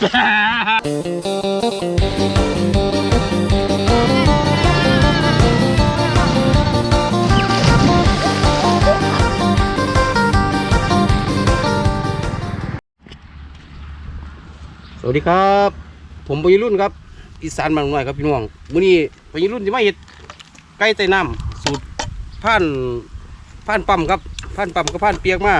สวัสดีครับ ผมปยรุ่นครับ อีสานบางหน่อยครับพี่น้องมื้อนี้ปยรุ่นจะมาเห็ดไก่ใต้น้ำสูตรผ่านผ่านปั๊มครับผ่านปั๊มกับผ่านเปียกมา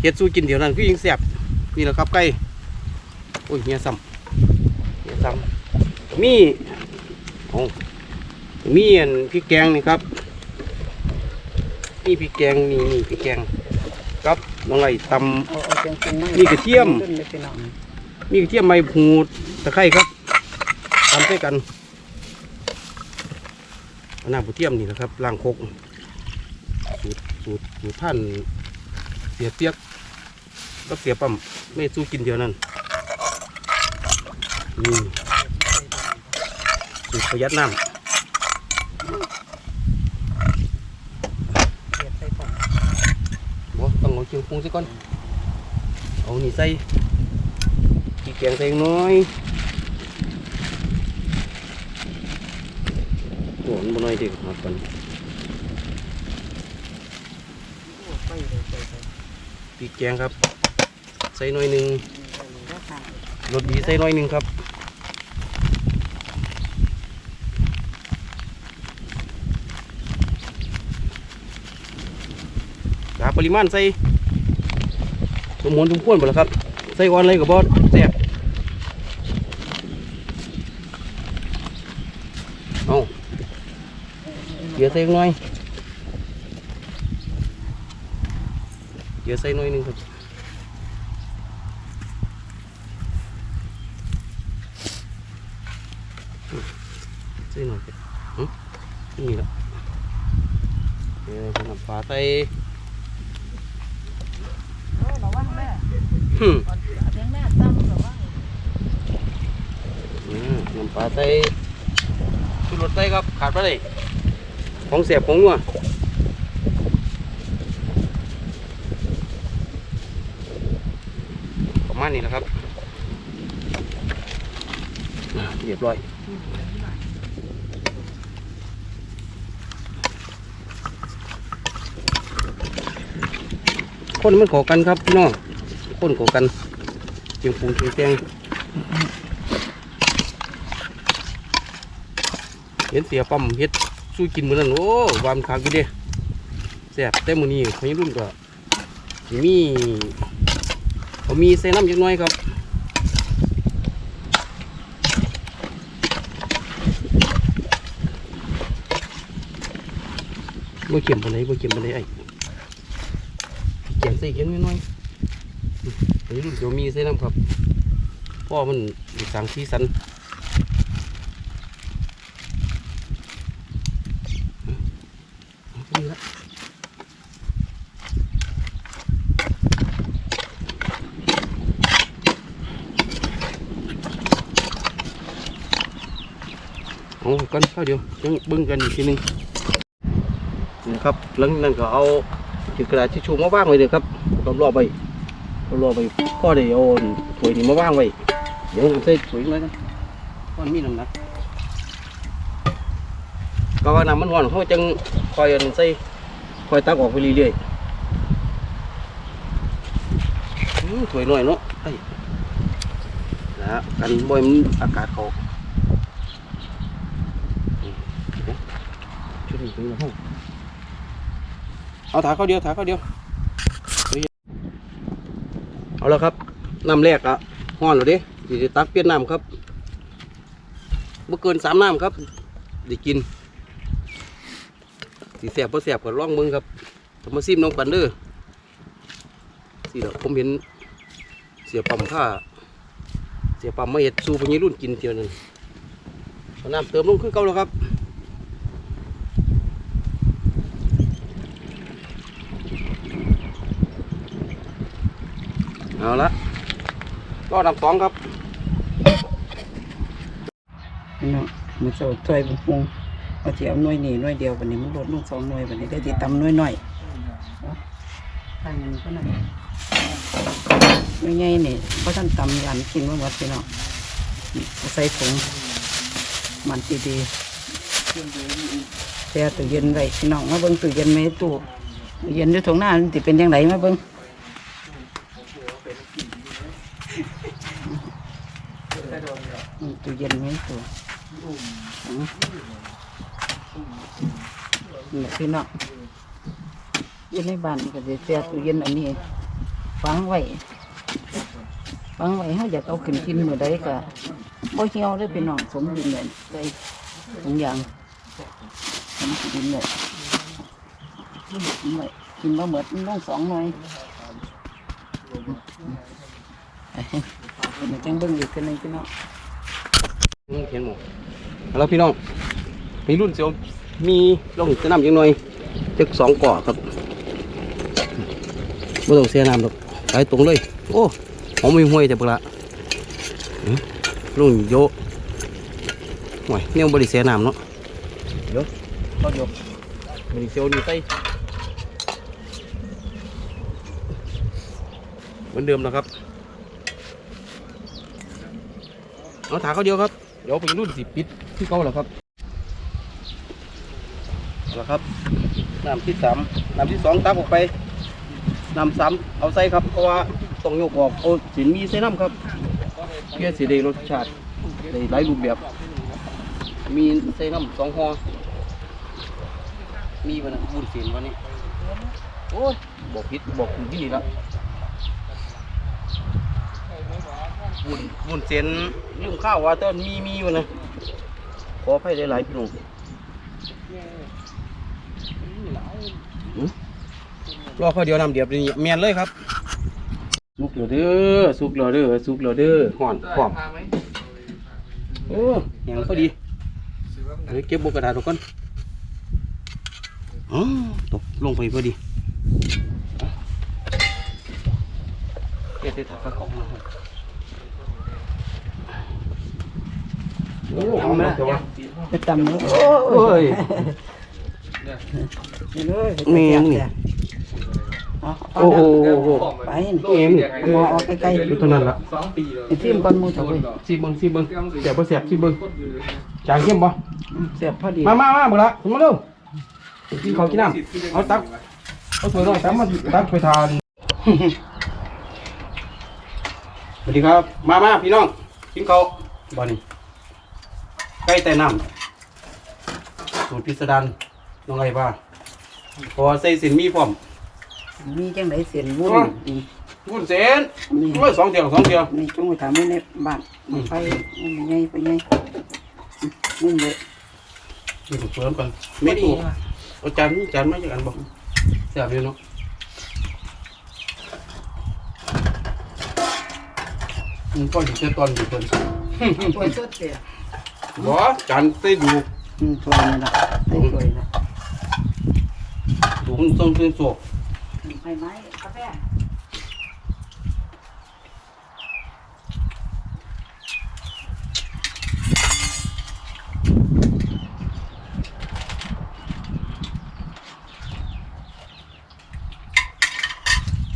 เห็ดสู้กินเดี๋ยวนั้นคือยิงแสบนี่แหละครับไก่ อ้ยเฮียซ้ำเฮียซ้ำมีโอ้มีอันพริกแกงนี่ครับนี่พริกแกงนี่นี่พริกแกงครับน้องไอ้ตำเอาเอาเสียงเป็นนั่กระเทียมมีกระเทียมใบหูตะไคร้ครับทำด้วยกันเอาน้ำกระเทียมนี่นะครับล้างคกสูตรสูตรสูตรท่านเสียเปียกก็เสียปั๊มไม่สู้กินเดียวนั่น นี่สูตรประหยัดน้เสียบใส่กล่องำบ่ต้องเอาเชียงปรุงซะก่อน เอานี่ใส่ขี้แกงใส่น้อยโหนบ่น้อยเด็กมาก่อนปเลยไปเลยพริกแกงครับ ใส่หน่อยหนึ่งรสดีใส่หน่อยหนึ่งครับกา ปริมาณใส่สมมติสมควรหมดแล้วครับ ใส่ก่อนเลยกับบอสแซ่บเอาเดี๋ยวใส่หน่อยเดี๋ยวใส่หน่อยนึงครับใส่หน่อยหึนี่และเออน้ำปลาใส่ โอ้ระวังแม่ หึ เอาเสียงแม่ซ้ำระวัง อืม น้ำปลาใส่ชุดรสใส่ครับขาดไปเลยของเสียบของนัวประมาณนี้แหละครับเรียบร้อยคนมันขอกันครับพี่น้อง คนขอกันเจียงปรุงเจียงแตงเห็นเสียปั๊มเฮ็ดสู้กินเหมือนนั้นโอ้วามนขาวกินเด้แซ่บแต่มื้อนี้พยรุ่นก็มีเขามีใส่น้ำจักหน่อยครับบ่เค็มปานใดบ่เค็มปานใดไอ้แกงใส่เข็มน้อยๆ อันนี้รุ่นเขียวมีใส่น้ำครับเพราะว่อมันมีสังสีสันนี่ละเอากันข้าวเดียวยังเบิ้งกันอีกทีนึงนี่ครับหลังนั้นก็เอาถือกระดาษทิชชู่มาว่างไว้เลยครับรอบๆไป รอบๆไปพ่อได้เอาถ้วยนี้มาว่างไว้เดี๋ยวผมใส่ถ้วยไว้กันเพราะมันมีน้ำหนักก็ว่าน้ำมันร้อนเขาจังคอยอันใส่คอยตักออกไปเรื่อยๆอื้อถ้วยหน่อยเนาะไอ้นะกันบ่อยมันอากาศเขาอืมเดี๋ยวชุดนี้เป็นยังไงเอาถาเข้าเดียวถาเข้าเดียวเฮ้ย เอาแล้วครับน้ำแรกอะห้อนแล้วเดิสิได้ตักเปลี่ยนน้ำครับเมื่อเกินสามน้ำครับด้กินสีแสบพอแสบก็ร่องมึงครับจะมาซิมน้องกันเด้อสิเดี๋ยวผมเห็นเสียปั๊มท่าเสียปั๊มมาเห็ดสูพญรุ่นกินเทียวนึงน้ำเติมลงขึ้นเก่าแล้วครับ เอาละก็นำสองครับพี่น้องมันจะถ้วยบุ้งพุงเอาเจียวหน่วยนี่หน่วยเดียววันนี้มันลดลงสองหน่วยวันนี้ได้ที่ตำหน่วยหน่อยเอาทางนี้ก็หน่อยไม่นี่เพราะท่านตำยันกินมาหมดพี่น้องเอาใส่ถุงมันดีๆแช่ตู้เย็นไว้พี่น้องมาเบิ่งตู้เย็นไหมตู้เย็นอยู่ตรงหน้ามันสิเป็นยังไงมาเบิ่งอืม ตู้เย็นไหมตู้อืมนี่พี่น้องอยู่ในบ้านก็จะแช่ตู้เย็นอันนี้ฟังไว้ฟังไว้เขาอยากเอาขึ้นกินเมื่อใดก็บ่เหี่ยวเลยพี่น้องสมดินเลยใส่ถุงยางสมดินเลยกินไว้กินมาเหมือนน้องสองหน่อยเป็นจังเบิ่งอีกกันหนึงพี่น้อง นี่เขียนหมดแล้วพี่น้องมีรุ่นเสียวมีลงจะนำยังหน่อยจักสองก่อครับไม่ต้องเสียน้ำหรอกไปตรงเลย โอ้หอมมีห้วยแต่เปล่าอื้อลุงโยห่วยเนี่ยบริเสียน้ำเนาะเดี๋ยวก็โยบริเสียวนี่ใต้เหมือนเดิมนะครับเอาถาเขาเดียวครับ เดี๋ยวไปรุ่นสิปิดที่เขาแล้วครับเอาละครับน้ำที่สามน้ำที่สองตักออกไปน้ำสามเอาใส่ครับเพราะว่าต้องยกออกเอาสินมีใส่น้ำครับเพื่อสีได้รสชาติได้หลายรูปแบบ มีใส่น้ำสองห่อมีวันนั้บุญศีลวันนี้โอ้ยบอกผิดบอกถูกที่แล้ว บุญบุญเซนยุ่งข้าวว่าต้นมีมีอยู่นะขอให้หลายๆพี่น้องหือรอข้าวเดียวนำเดียบนี่เมียนเลยครับสุกเหลือเด้อสุกเหลือเด้อสุกเหลือเด้อห่อนพร้อมโอ้แหงพอดีเดี๋ยวเก็บบุกกระดาษทุกคนอ๋อตกลงไปพอดีอะเก็บได้ถักกระของ นะครับโอ้ทำนะจะตำเนื้อโอ้ยนี่เนี่เอาโอ้โหไปเองนี่หมอเอาใกล้ๆดูเท่านั้นละสองปีเลยๆไอ้ทิมก้อนมูเถอะเว้ยซีเบิ้งซีเบิงแสบบ่แสบซีเบิ้งจางเข้มบ่เสียบพอดีมามามาเบิดละมาเร็วกินข้าวกินน้ำเอาตักเอาถ้วยน่อยตักมาตักไปทานสวัสดีครับ มามาพี่น้องกินข้าวบ่นี่ ใกล้แต่น้ำสูตรพิสดารน้องไอ้บ้าพอใส่สินมีพร้อม มีจังไดเสียนวุ่นอ๋ออืมวุ้นเส้นนี่โอ้ยสองเดียวสองเดียว นี่จงไปถามไว้ในบ้านไปมันไงไปไงมุ่งเลยนี่ผมเพิ่มกันไม่ถูกเอาจานนี้จานไม่จากอันบอกแซ่บอยู่เนาะอืมันก็อยู่แค่ตอนอยู่เพิ่นถ้วยสดเสีย บ่จานใส่ดูอืมถ้วยนี่ละใส่ถ้วยนะดูมันต้องเป็นสวกไปไหมกาแฟ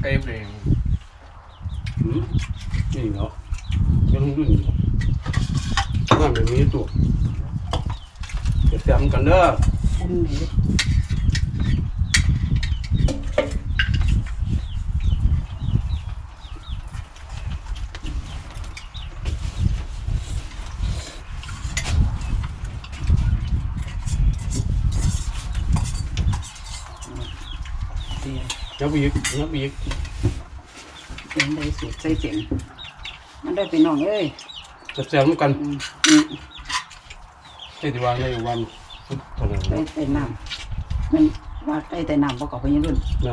ไก่เพลง หืมนี่เนาะก็ต้องรุ่นเนาะาแบบนี้ตัวเดี๋ยวแซ่บกันเด้ออุ่นนี่ดิเสียยับอีกยับอีกเสียงได้สูตรใส่เสียงมันได้ไปน้องเอ้ย แซ่บๆเหมือนกันอืมอืมใช่ที่ว่าในวันเท่านั้นใส่เนาะใส่น้ำมันว่าใส่แต่น้ำประกอบไปยังรุ่นน้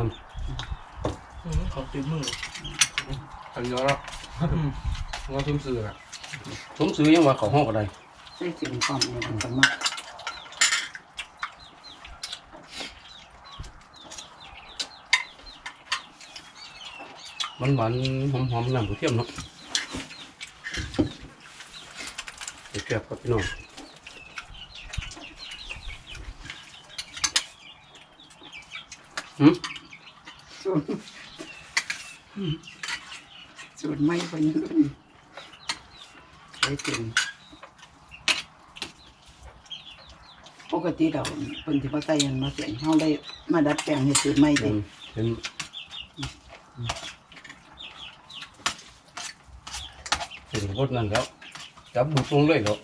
เขาติดมือทำเยอะแล้วว่าทุ่มสื่ออะำผมซื้อยังว่าเขาห้องอะไรใส่เสียงความเนี่ยมันสมากมันหวานหอมหอมๆน้ำกระเทียมเนาะเดี๋ยวแซ่บครับพี่น้องหืมส่วนสูตรไม่เป็นใช้เป็นปกติเราเป็นที่พ่อใส่ยันมาเสียงเขาได้มาดัดแปลงให้สูตรไม่เห็เป็นนเห็นเห็นพดนั่นแล้ว จับบุกลงเลยแล้ว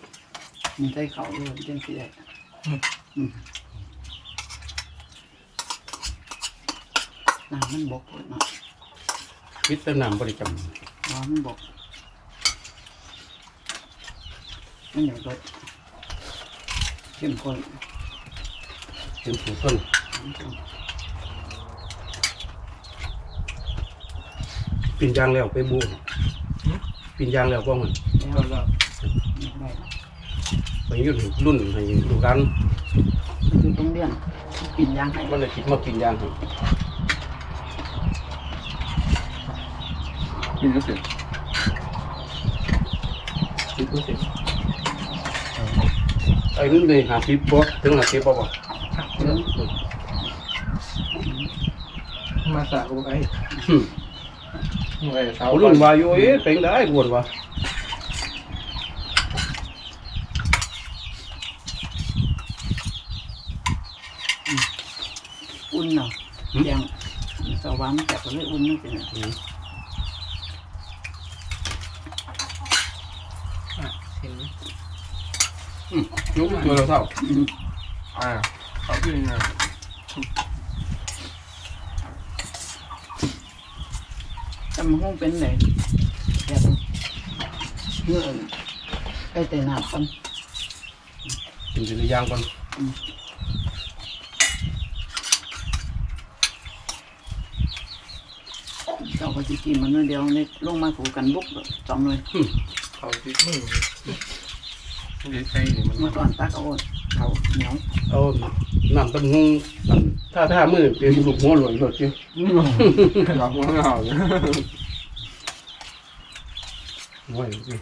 มันใส่เขาด้วยจังสิได้อืมน้ำมันบกเลยเนาะวิตนามบริกรรมน้ำมันบกมันอย่างรสเข้มข้นเป็นสูตรต้นปิ่นยางแล้วไปบูปิ่นยางแล้วก็มันแล้ว ก็แล้วได้ไปยุ่นรุ่นให้ดูกันคือต้องเลี้ยงปิ่นยางให้มันเลยคิดมาปิ่นยางให้กินก็เสร็จกินก็เสร็จไอ้นู่นเลยหาทิปบ่ถึงหาทิปบ่บ่เรื่องมาสากูไอ้อืมไอ้สาวเอารุ่นว่าอยู่เอ๊ะเป็นได้บวนว่า อุ่นเนาะแกงสวรรค์แต่ก็เลยอุ่นนี่เป็นอืมเห็นไหมอืมยกตัวเราเท่าอ่าเขาขึ้นอะจำห้องเป็นไหนแบบเงื่อนไอ้แต่หนาปัน กินทีละอย่างก่อน เจ้าก็จะกินมันเดียวนี่ลงมาถูกันบุกสองหน่วยเขาติดมือเดี๋ยวใช้เนี่ยมันเมื่อก่อนตักเอาเขาเหนียวเอาน้ำต้มหุงอันถ้าถ้ามือเป็นลูกหัวหลวยหลดจิหลับหัวเหงาเลยโอ้ยจิ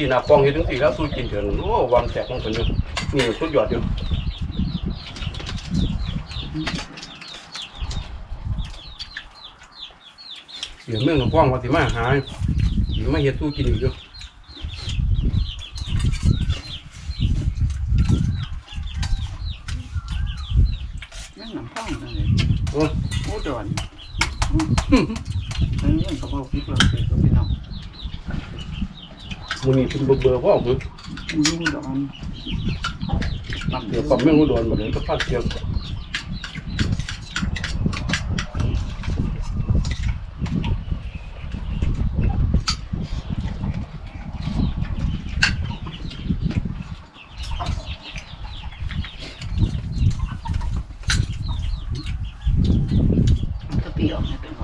ไปกินอาปองเฮ็ดจังซี่แล้วสู้กินเถอะโอ้วางแตกลงไปอยู่นี่สุดยอดอยู่เสียเมืองกับป้องว่าสิมาหาสิมาเฮ็ดสู้กินอีกอยู่นั่งน้ำข้างนั่นเลยโอ้ยโอ้ดอนนั่นยังกระเพราพริกเราเสร็จก็พี่น้อง มื้อนี้เป็นเบอร์ๆพ่อมึงยุ่งดอนลำเดี๋เดียยววปั๊มแม่งอุดรบ่ได้ก็พาเที่ยว มันก็เปรี้ยวไม่เป็นไร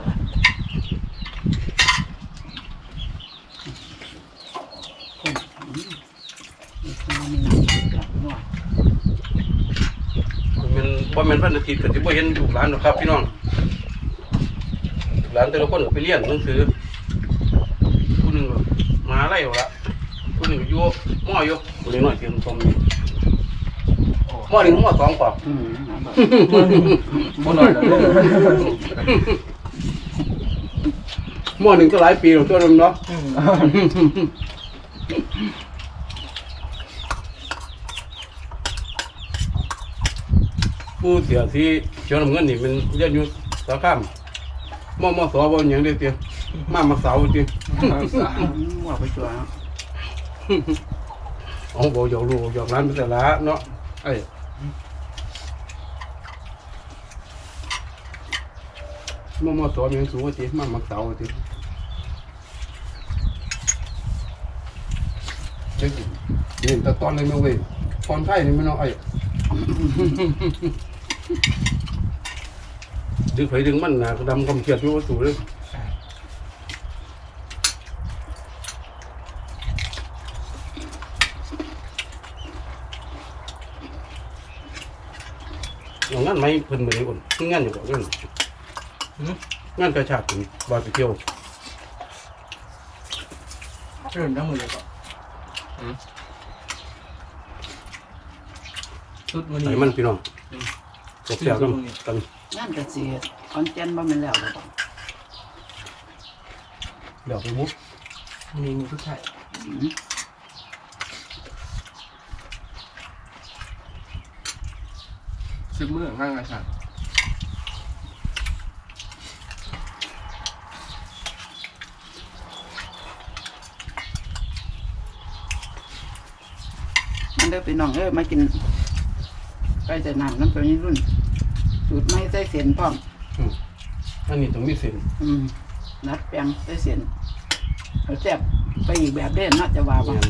คนอืมมีคนมีน้ำกับนัว มันบ่แม่นวันอาทิตย์ก็สิบ่เห็นลูกหลานหรอกครับ พี่น้องลูกหลานแต่ละคนก็ไปเรียนหนังสือผู้หนึงก็มหาลัยอยู่ละผู้หนึงก็อยู่มออยู่ผู้น้อยๆเตรียมชมอยู่มอหนึ่งมอสองป่ะอืมน้ำแบบบ่หน่อยแล้วเนี่ยมอหนึ่งก็หลายปีแล้วตัวนึงเนาะ ผู้เสียที่เชียวน้ำเงินนี่มันเรียนอยู่สาขามมอมอสอบ่หยังได้เตียมามาเสาเตียว่าไปชัวร์อ๋อบอกหยอกลูกหยอกร้านไปแต่ละเนาะไอ้มอมอสอมันยังสูงกว่าตีมามาเสาตีเจ๊กินนี่แต่ตอนเลยไม่เว้ยตอนไทยนี่ไม่เนาะไอ้ ดึงไผดึงมันนะดำกำเขียดอยู่ว่าสูเลยอย่างนั้นไม่เพิ่นมือนี่อุ่นงานอยู่กับเรื่องงานกระชากถึงบาไปเที่ยวเริ่มทั้งมือเลยก็ชุดมันใส่นี่มันพี่น้อง แซ่บๆน้ำกันงานเกษตรขอนแก่นบ่แม่นแล้วบ่ต้องเดี๋ยวไปบุ๊บมีมือทุกท่ายอืมซึกมือข้างอาชามันเด้อพี่น้องเอ้ยมากินไก่แต่น้ำน้ำตัวนี้รุ่น สูตรไม่ใส่เส้นพร้อมอันนี้ต้องมีเส้นอืมนัดแปลงใส่เส้นเอาแซ่บไปอีกแบบเด้น่าจะว่าบ่แม่น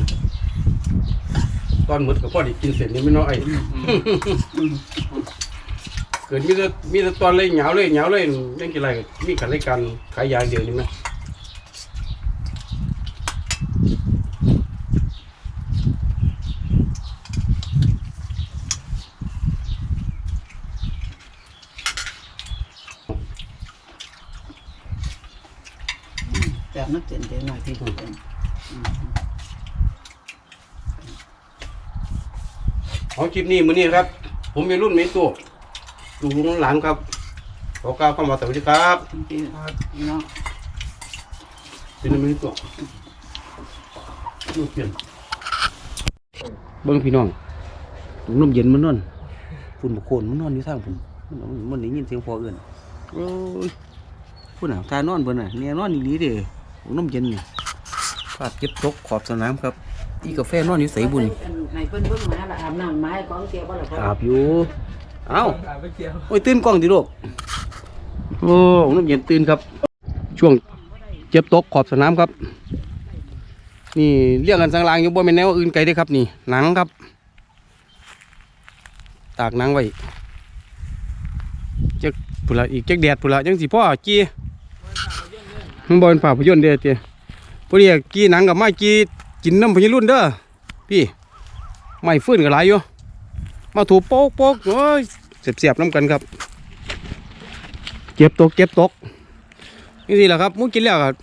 ตอนหมดก็พอได้กินเส้นนี่ไม่น้อยอืมเกิดมีแต่มีแต่ตอนเลยเหงาเลยเหงาเลยยังกี่ไรก็มีกันรายการขายยาเดียวนี่ไหม แซ่บน้ำเส้นเดี๋ยวหน่อยพี่เพิ่น ของคลิปนี้มื้อนี้ครับ ผมเป็นรุ่นเมนตัวดูลุงหลังครับ ขอกล่าวคำว่าสวัสดีครับพี่พี่น้องเป็นเมนตัวลูกเปลี่ยนเบิ้งพี่น้องถุงนมเย็นมันนอนฝุ่นบกโคนมันนอนอยู่ทางผมมันมันมันได้ยินเสียงพอเอื่นโอ้ยพุ่นอะทานอนเบิ่นอะเนี่ยนอนอีหลีเด้ถุงนมเย็นนี่ฟาดเก็บตกขอบสนามครับ อีกาแฟนอนอยู่ใสบุญในเพิ่นเบิ่งมาละอาบน้ำไม้ของเสียบ่ล่ะพ่ออาบอยู่เอ้าอาไปเกี่ยวโอ้ยตื่นกล้องดิลูกโอ้น้ำเย็นตื่นครับ ช่วงเจ็บตกขอบสนามครับ นี่เรียกกันสังลางอยู่บ่เป็นแนวอื่นไกลได้อครับนี่ หนังครับ ตากหนังไว้จักปุระอีกจักแดดปุระจังสิพ่อกี้มันบอลฝ่าพยนต์เด้อเตี้ยพอดีกี้หนังกับไม้กี้ กินน้ำพยรุ่นเด้อพี่ไม่ฟื้นกับหลายอยู่มาถูโป๊กโป๊กโอ้ยเสียบๆน้ำกันครับ เก็บตกเก็บตกนี่สิแหละครับมุ้งกินแล้วครับ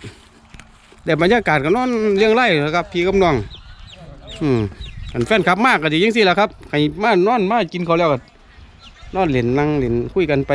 แต่บรรยากาศก็นอนเลี้ยงไร่นะครับ พี่กับน้อง อืมอันแฟนคลับมากก็ดียังสิแหละครับใครมานอนมากินเขาแล้วก็นอนเล่นนั่งเล่นคุยกันไป